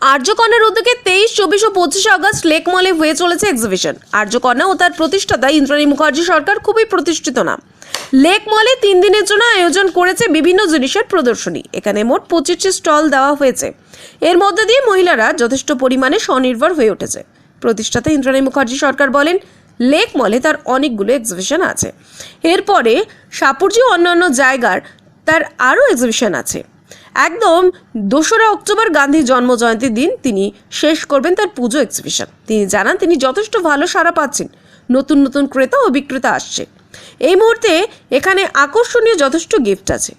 আর্যকন্যার উদ্যোগে তেইশ, চব্বিশ ও পঁচিশে আগস্ট লেক মলে হয়ে চলেছে এক্সিবিশন আর্যকন্যা ও তার প্রতিষ্ঠাতা ইন্দ্রাণী মুখার্জি সরকার খুবই প্রতিষ্ঠিত নাম। লেক মলে তিন দিনের জন্য আয়োজন করেছে বিভিন্ন জিনিসের প্রদর্শনী। এখানে মোট পঁচিশটি স্টল দেওয়া হয়েছে। এর মধ্যে দিয়ে মহিলারা যথেষ্ট পরিমাণে স্বনির্ভর হয়ে উঠেছে। প্রতিষ্ঠাতা ইন্দ্রাণী মুখার্জি সরকার বলেন, লেক মলে তার অনেকগুলো এক্সিবিশন আছে। এরপরে সাপুরজি অন্যান্য জায়গার তার আরও এক্সিবিশন আছে। একদম দোসরা অক্টোবর গান্ধী জন্ম জয়ন্তীর দিন তিনি শেষ করবেন তার পুজো এক্সিবিশন তিনি জানান, তিনি যথেষ্ট ভালো সাড়া পাচ্ছেন। নতুন নতুন ক্রেতা ও বিক্রেতা আসছে। এই মুহূর্তে এখানে আকর্ষণীয় যথেষ্ট গিফট আছে।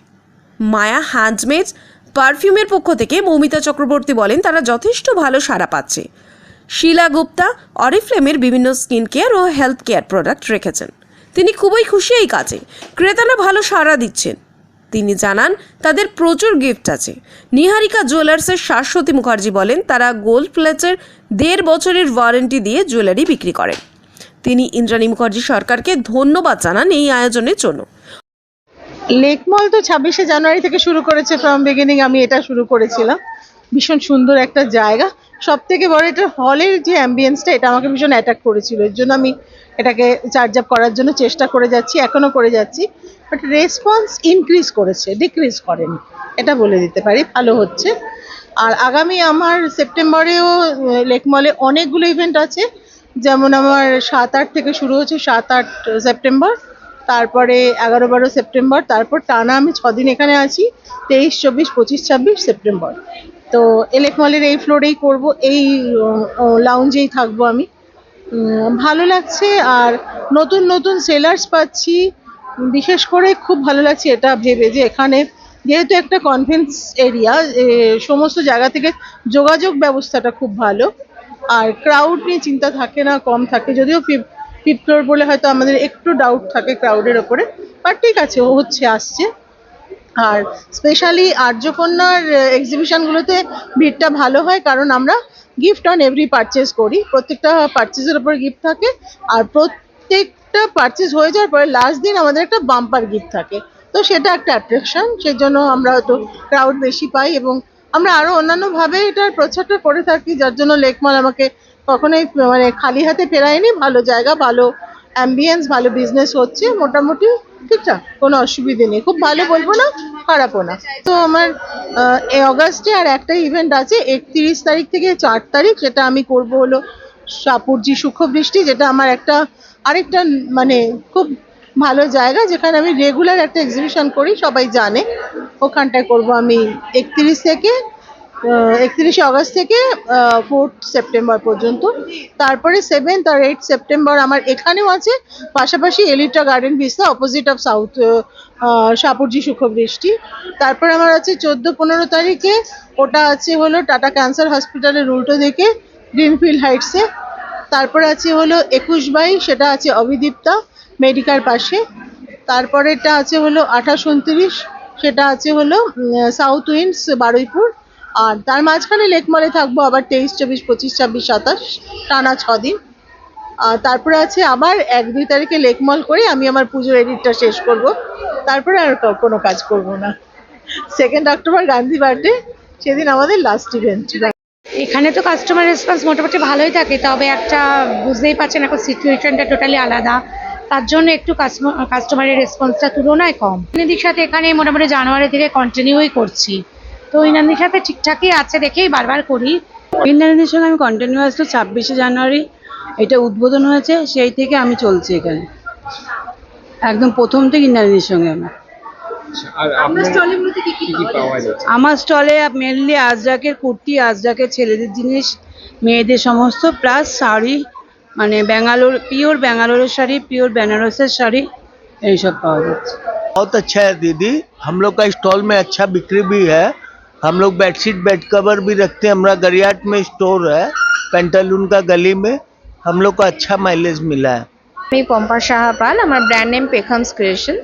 মায়া হ্যান্ডমেড পারফিউমের পক্ষ থেকে মৌমিতা চক্রবর্তী বলেন, তারা যথেষ্ট ভালো সাড়া পাচ্ছে। শিলা গুপ্তা, অরিফ্লেমের বিভিন্ন স্কিন কেয়ার ও হেলথ কেয়ার প্রোডাক্ট রেখেছেন। তিনি খুবই খুশি এই কাজে। ক্রেতারা ভালো সাড়া দিচ্ছেন। তিনি জানান, তাদের প্রচুর গিফট আছে। নিহারিকা জুয়েলার্সের শাশ্বতী মুখার্জি বলেন, তারা গোল্ড প্লেটের দেড় বছরের ওয়ারেন্টি দিয়ে জুয়েলারি বিক্রি করেন। তিনি ইন্দ্রাণী মুখার্জি সরকারকে ধন্যবাদ জানান এই আয়োজনের জন্য। লেকমল তো ছাব্বিশে জানুয়ারি থেকে শুরু করেছে ফ্রম বিগিনিং আমি এটা শুরু করেছিলাম। ভীষণ সুন্দর একটা জায়গা। সব থেকে বড় এটা হলের যে অ্যাম্বিয়েন্সটা এটা আমাকে ভীষণ অ্যাটাক করেছিল। এর জন্য আমি এটাকে চার্জ আপ করার জন্য চেষ্টা করে যাচ্ছি, এখনও করে যাচ্ছি। বাট রেসপন্স ইনক্রিজ করেছে ডিক্রিজ করেনি। এটা বলে দিতে পারি, ভালো হচ্ছে। আর আগামী আমার সেপ্টেম্বরেও লেক মলে অনেকগুলো ইভেন্ট আছে। যেমন আমার সাত আট থেকে শুরু হচ্ছে, সাত আট সেপ্টেম্বর, তারপরে এগারো বারো সেপ্টেম্বর, তারপর টানা আমি ছদিন এখানে আছি, তেইশ, চব্বিশ, পঁচিশ, ছাব্বিশ সেপ্টেম্বর। তো এলেক মলের এই ফ্লোরেই করব, এই লাউঞ্জেই থাকব আমি। ভালো লাগছে, আর নতুন নতুন সেলার্স পাচ্ছি। বিশেষ করে খুব ভালো লাগছে এটা ভেবে যে এখানে যেহেতু একটা কনফারেন্স এরিয়া সমস্ত জায়গা থেকে যোগাযোগ ব্যবস্থাটা খুব ভালো। আর ক্রাউড নিয়ে চিন্তা থাকে না, কম থাকে। যদিও ফিফ ফ্লোর বলে হয়তো আমাদের একটু ডাউট থাকে ক্রাউডের ওপরে বাট ঠিক আছে, ও হচ্ছে আসছে। আর স্পেশালি আর্যকন্যার এক্সিবিশনগুলোতে ভিড়টা ভালো হয়, কারণ আমরা গিফট অন এভরি পারচেস করি। প্রত্যেকটা পারচেসের উপরে গিফট থাকে। আর প্রত্যেকটা পারচেস হয়ে যাওয়ার পরে লাস্ট দিন আমাদের একটা বাম্পার গিফট থাকে। তো সেটা একটা অ্যাট্রাকশন সেই জন্য আমরা হয়তো ক্রাউড বেশি পাই এবং আমরা আরও অন্যান্যভাবে এটার প্রচারটা করে থাকি, যার জন্য লেকমল আমাকে কখনোই মানে খালি হাতে ফেরায়নি, ভালো জায়গা, ভালো অ্যাম্বিয়েন্স ভালো বিজনেস হচ্ছে, মোটামুটি ঠিকঠাক, কোনো অসুবিধে নেই। খুব ভালো বলব না, খারাপও না। তো আমার অগাস্টে আর একটা ইভেন্ট আছে, একত্রিশ তারিখ থেকে চার তারিখ, সেটা আমি করব হলো সাপুরজি সূক্ষ্ম বৃষ্টি, যেটা আমার একটা আরেকটা মানে খুব ভালো জায়গা, যেখানে আমি রেগুলার একটা এক্সিবিশন করি, সবাই জানে। ওখানটায় করব আমি একত্রিশ থেকে একত্রিশে আগস্ট থেকে ফোর্থ সেপ্টেম্বর পর্যন্ত। তারপরে সেভেন্থ আর এইট সেপ্টেম্বর আমার এখানেও আছে, পাশাপাশি Elita Garden Vista opposite of south Shapoorji Sukhobrishti তারপর আমার আছে চোদ্দ পনেরো তারিখে, ওটা আছে হলো টাটা ক্যান্সার হসপিটালের উল্টো দিকে গ্রিনফিল্ড হাইটসে তারপরে আছে হলো একুশ বাই, সেটা আছে অবিদীপ্তা মেডিকার পাশে। তারপরেটা আছে হলো আঠাশ উনত্রিশ, সেটা আছে হলো সাউথ উইন্ডস বারুইপুর। আর তার মাঝখানে লেকমলে থাকব আবার তেইশ, চব্বিশ, পঁচিশ, ছাব্বিশ, সাতাশ, টানা ছ দিন। আর তারপরে আছে আবার এক, দুই তারিখে লেকমল করে আমি আমার পুজোর এডিটটা শেষ করব। তারপরে আর কোনো কাজ করব না। সেকেন্ড অক্টোবর গান্ধী বার্থডে সেদিন আমাদের লাস্ট ইভেন্ট এখানে তো কাস্টমার রেসপন্স মোটামুটি ভালোই থাকে, তবে একটা বুঝতেই পারছেন এখন সিচুয়েশনটা টোটালি আলাদা। তার জন্য একটু কাস্টমার কাস্টমারের রেসপন্সটা তুলনায় কম। ইনাদির সাথে এখানে মোটামুটি জানুয়ারি থেকে কন্টিনিউই করছি। তো ইনাদির সাথে ঠিকঠাকই আছে দেখেই বারবার করি। ইন্টারনেটের সঙ্গে আমি কন্টিনিউয়াস তো ছাব্বিশে জানুয়ারি এটা উদ্বোধন হয়েছে, সেই থেকে আমি চলছি এখানে। একদম প্রথম থেকে ইন্টারনেটের সঙ্গে আমার আর আপনার কি কি পাওয়া যাচ্ছে আমার স্টলে মেনলি আজরাকের কুর্তি আজরাকের ছেলেদের জিনিস মেয়েদের সমস্ত প্লাস শাড়ি মানে ব্যাঙ্গালোর পিওর ব্যাঙ্গালোরের শাড়ি পিওর বেনারসের শাড়ি এইসব পাওয়া যাচ্ছে बहुत अच्छा है दीदी हम लोग का स्टॉल में अच्छा बिक्री भी है हम लोग बेडशीट बेड कवर भी रखते हैं हमारा गरियाट में स्टोर है पेंटालून का गली में हम लोग को अच्छा माइलेज मिला है আমি পম্পা সাহা পাল আমার ব্র্যান্ড নেম পেখামস ক্রিয়েশন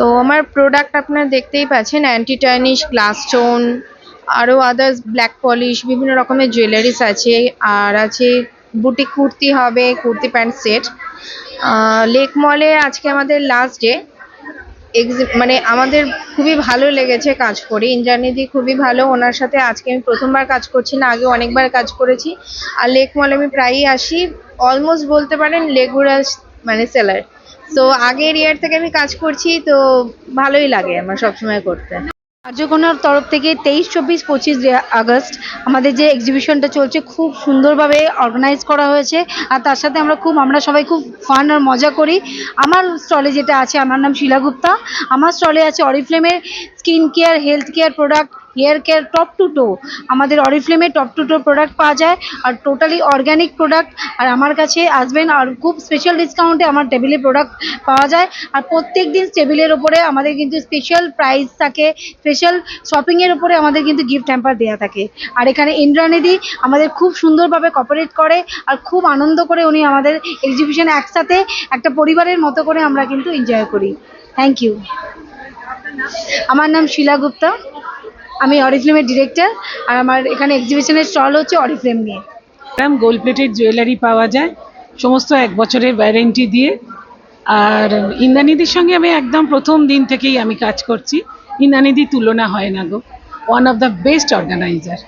তো আমার প্রোডাক্ট আপনারা দেখতেই পাচ্ছেন অ্যান্টি টার্নিশ গ্লাস স্টোন আরও আদার্স ব্ল্যাক পলিশ বিভিন্ন রকমের জুয়েলারিস আছে, আর আছে বুটিক কুর্তি হবে, কুর্তি প্যান্ট সেট লেক মলে আজকে আমাদের লাস্ট ডে মানে আমাদের খুবই ভালো লেগেছে কাজ করে। ইন্দ্রানীদি খুবই ভালো, ওনার সাথে আজকে আমি প্রথমবার কাজ করছি না, আগে অনেকবার কাজ করেছি। আর লেক মলে আমি প্রায়ই আসি অলমোস্ট বলতে পারেন লেগুরাস মানে সেলার তো আগের ইয়ার থেকে আমি কাজ করছি, তো ভালোই লাগে আমার সবসময় করতে। কার্যকরণার তরফ থেকে তেইশ, চব্বিশ, পঁচিশ আগস্ট আমাদের যে এক্সিবিশনটা চলছে, খুব সুন্দরভাবে অর্গানাইজ করা হয়েছে। আর তার সাথে আমরা খুব, আমরা সবাই খুব ফান আর মজা করি। আমার স্টলে যেটা আছে, আমার নাম শিলা গুপ্তা। আমার স্টলে আছে অরিফ্লেমের skin care health care product hair care top to toe আমাদের অরিফ্লেমে টপ টু টো প্রোডাক্ট পাওয়া যায়, আর টোটালি অর্গ্যানিক প্রোডাক্ট আর আমার কাছে আসবেন, আর খুব স্পেশাল ডিসকাউন্টে আমার টেবিলে প্রোডাক্ট পাওয়া যায়। আর প্রত্যেক দিন টেবিলের ওপরে আমাদের কিন্তু স্পেশাল প্রাইস থাকে। স্পেশাল শপিংয়ের ওপরে আমাদের কিন্তু গিফট হ্যাম্পার দেওয়া থাকে। আর এখানে ইন্দ্রানিধি আমাদের খুব সুন্দরভাবে কপারেট করে, আর খুব আনন্দ করে উনি আমাদের এক্সিবিশন একসাথে একটা পরিবারের মতো করে আমরা কিন্তু এনজয় করি। থ্যাংক ইউ আমার নাম শিলা গুপ্তা। আমি অরিফ্লেমের ডিরেক্টর আর আমার এখানে এক্সিবিশনের স্টল হচ্ছে অরিফ্লেম নিয়ে। ম্যাম গোল্ড প্লেটেড জুয়েলারি পাওয়া যায়, সমস্ত এক বছরের ওয়ারেন্টি দিয়ে। আর ইন্দ্রানিধির সঙ্গে আমি একদম প্রথম দিন থেকেই আমি কাজ করছি। ইন্দ্রানিধির তুলনা হয় না গো one of the best organiser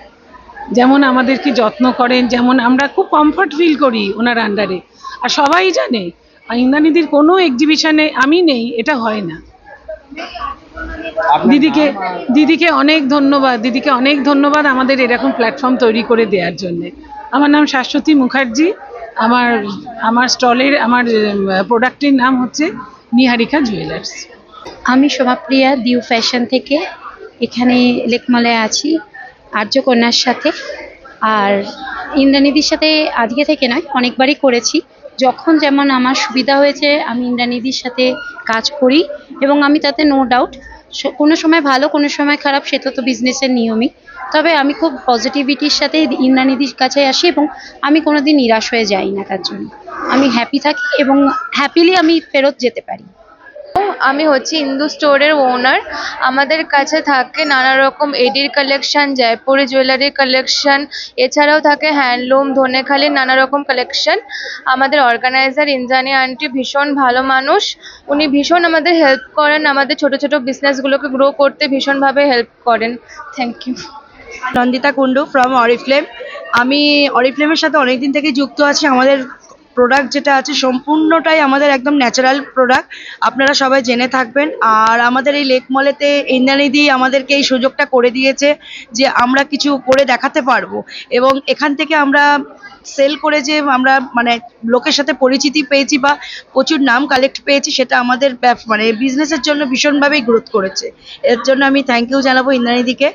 যেমন আমাদেরকে যত্ন করেন, যেমন আমরা খুব কমফর্ট ফিল করি ওনার আন্ডারে আর সবাই জানে ইন্দ্রানিধির কোনো এক্সিবিশনে আমি নেই, এটা হয় না। দিদিকে দিদিকে অনেক ধন্যবাদ দিদিকে অনেক ধন্যবাদ আমাদের এরকম প্ল্যাটফর্ম তৈরি করে দেওয়ার জন্যে। আমার নাম শাশ্বতী মুখার্জি আমার আমার স্টলের আমার প্রোডাক্টের নাম হচ্ছে নিহারিকা জুয়েলার্স আমি শোভাপ্রিয়া দিউ ফ্যাশন থেকে। এখানে লেকমলে আছি আর্যকন্যার সাথে। আর ইন্দ্রানিধির সাথে আজকে থেকে নয় অনেকবারই করেছি। যখন যেমন আমার সুবিধা হয়েছে, আমি ইন্দ্রানিধির সাথে কাজ করি এবং আমি তাতে নো ডাউট কোনো সময় ভালো, কোনো সময় খারাপ সেটা তো বিজনেসের নিয়মই। তবে আমি খুব পজিটিভিটির সাথে ইন্দ্রানিধির কাছে আসি এবং আমি কোনোদিন নিরাশ হয়ে যাই না তার জন্য। আমি হ্যাপি থাকি এবং হ্যাপিলি আমি ফেরত যেতে পারি। আমি হচ্ছি ইন্দু স্টোরের ওনার আমাদের কাছে থাকে নানা রকম এডির কালেকশন জয়পুরি জুয়েলারির কালেকশন এছাড়াও থাকে হ্যান্ডলুম ধনেখালির নানা রকম কালেকশন আমাদের অর্গানাইজার ইন্দ্রাণী আন্টি ভীষণ ভালো মানুষ। উনি ভীষণ আমাদের হেল্প করেন, আমাদের ছোট ছোট বিজনেসগুলোকে গ্রো করতে ভীষণভাবে হেল্প করেন। Thank you Nandita Kundu from Oriflame আমি অরিফ্লেমের সাথে অনেক দিন থেকে যুক্ত আছি। আমাদের প্রোডাক্ট যেটা আছে, সম্পূর্ণটাই আমাদের একদম ন্যাচারাল প্রোডাক্ট আপনারা সবাই জেনে থাকবেন। আর আমাদের এই লেক মলেতে ইন্দ্রানিধি আমাদেরকে এই সুযোগটা করে দিয়েছে যে আমরা কিছু করে দেখাতে পারব। এবং এখান থেকে আমরা সেল করে যে আমরা মানে লোকের সাথে পরিচিতি পেয়েছি বা প্রচুর নাম কালেক্ট পেয়েছি, সেটা আমাদের মানে বিজনেসের জন্য ভীষণভাবেই গ্রোথ করেছে। এর জন্য আমি থ্যাংক ইউ জানাব ইন্দ্রানিধিকে